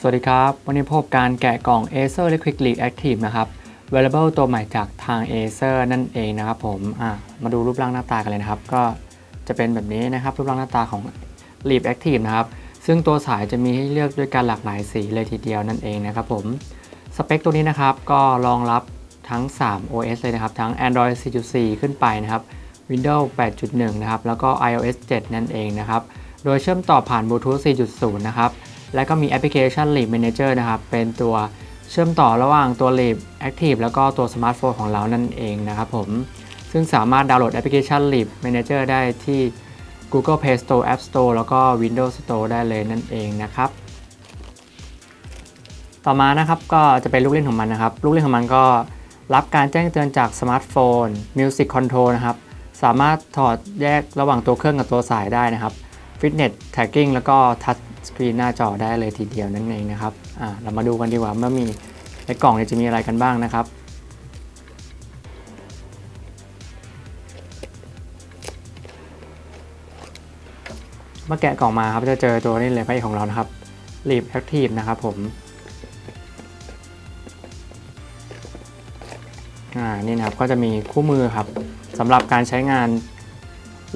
สวัสดีครับ วันนี้พบการแกะกล่อง Acer Liquid l e a k Active นะครับ Available ตัวใหม่จากทาง Acer นั่นเองนะครับผมมาดูรูปร่างหน้าตากันเลยนะครับ ก็จะเป็นแบบนี้นะครับ รูปร่างหน้าตาของ Leap Active นะครับ ซึ่งตัวสายจะมีให้เลือกด้วยการหลากหลายสีเลยทีเดียวนั่นเองนะครับผม สเปคตัวนี้นะครับ ก็รองรับทั้ง 3 OS เลยนะครับ ทั้ง Android 4.4 ขึ้นไปนะครับ Windows 8.1 นะครับ แล้วก็ iOS 7 นั่นเองนะครับ โดยเชื่อมต่อผ่าน Bluetooth 4.0 นะครับ และก็มีแอปพลิเคชัน Leap Manager นะครับ เป็นตัวเชื่อมต่อระหว่างตัว Leap Active แล้วก็ตัวสมาร์ทโฟนของเรานั่นเองนะครับผม ซึ่งสามารถดาวน์โหลดแอปพลิเคชัน Leap Manager ได้ที่ Google Play Store App Store แล้วก็ Windows Store ได้เลยนั่นเองนะครับ ต่อมานะครับก็จะเป็นลูกเล่นของมันนะครับ ลูกเล่นของมันก็รับการแจ้งเตือนจากสมาร์ทโฟน Music Control นะครับ สามารถถอดแยกระหว่างตัวเครื่องกับตัวสายได้นะครับ Fitness Tracking แล้วก็ Touch Screen หน้าจอได้เลยทีเดียวนั่นเองนะครับเรามาดูกันดีกว่าว่ามีในกล่องเนี่ยจะมีอะไรกันบ้างนะครับเมื่อแกะกล่องมาครับจะเจอตัวนี้เลยพระเอกของเรานะครับ Leap Active นะครับผมอ่านี่นะครับก็จะมีคู่มือครับสำหรับการใช้งาน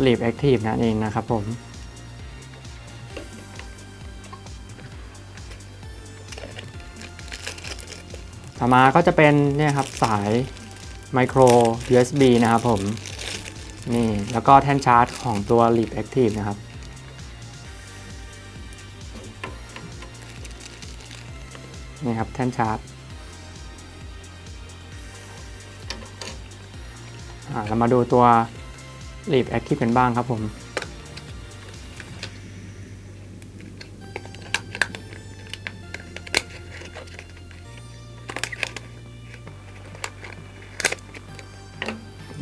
Leap Active นั่นเองนะครับผม ต่อมาก็จะเป็นเนี่ยครับสาย Micro USB นะครับผมนี่แล้วก็แท่นชาร์จของตัว Leap Active นะครับ นี่ครับแท่นชาร์จอ่าเรามาดูตัว Leap Active กันบ้างครับผม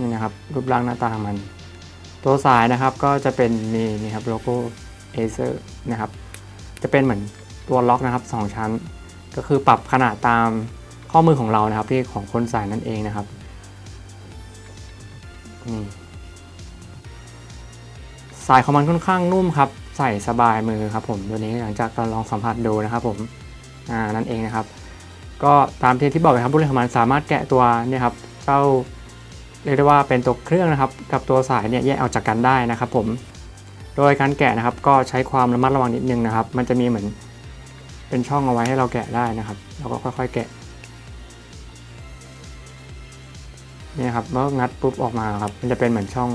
นี่นะครับรูปร่างหน้าตามัน ตัวสายนะครับก็จะเป็นมีนี่ครับโลโก้ Acer นะครับจะเป็นเหมือนตัวล็อกนะครับ 2 ชั้น ก็คือปรับขนาดตามข้อมือของเรานะครับที่ของคนใส่นั่นเองนะครับนี่สายของมันค่อนข้างนุ่มครับ ใส่สบายมือครับผมตัวนี้หลังจากการลองสัมผัสดูนะครับผมอ่านั่นเองนะครับ ก็ตามที่ที่บอกไปครับผู้เล่นของมันสามารถแกะตัวเนี่ยครับเจ้า เรียกได้ว่าเป็นตัวเครื่องนะครับกับตัวสายเนี่ยแยกออกจากกันได้นะครับผมโดยการแกะนะครับก็ใช้ความระมัดระวังนิดนึงนะครับ มันจะมีเหมือนเป็นช่องเอาไว้ให้เราแกะได้นะครับเราก็ค่อยๆแกะนี่ครับเมื่องัดปุ๊บออกมาครับ มันจะเป็นเหมือนช่อง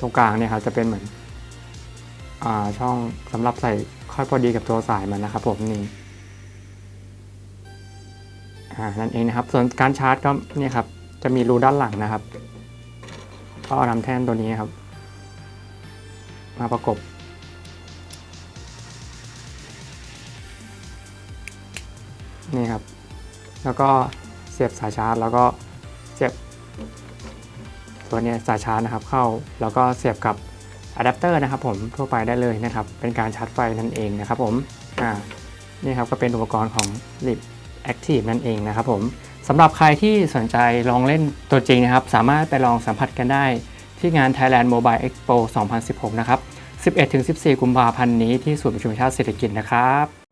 ตรงกลางเนี่ยครับจะเป็นเหมือนอ่าช่องสำหรับใส่ค่อยพอดีกับตัวสายมันนะครับ ผมนี่อ่านั่นเองนะครับ ส่วนการชาร์จก็นี่ครับ จะมีรูด้านหลังนะครับ ก็เอานำแท่นตัวนี้ครับ มาประกบ นี่ครับ แล้วก็เสียบสายชาร์จ แล้วก็เสียบตัวนี้สายชาร์จนะครับ เข้าแล้วก็เสียบกับอะแดปเตอร์นะครับผมทั่วไปได้เลยนะครับ เป็นการชาร์จไฟนั่นเองนะครับผมอ่านี่ครับก็เป็นอุปกรณ์ของ Lip Active นั่นเองนะครับผมสำหรับใครที่สนใจลองเล่นตัวจริงนะครับ สามารถไปลองสัมผัสกันได้ที่งาน Thailand Mobile Expo 2016 นะครับ 11-14 กุมภาพันธ์นี้ที่ศูนย์ประชุมชาติเศรษฐกิจนะครับ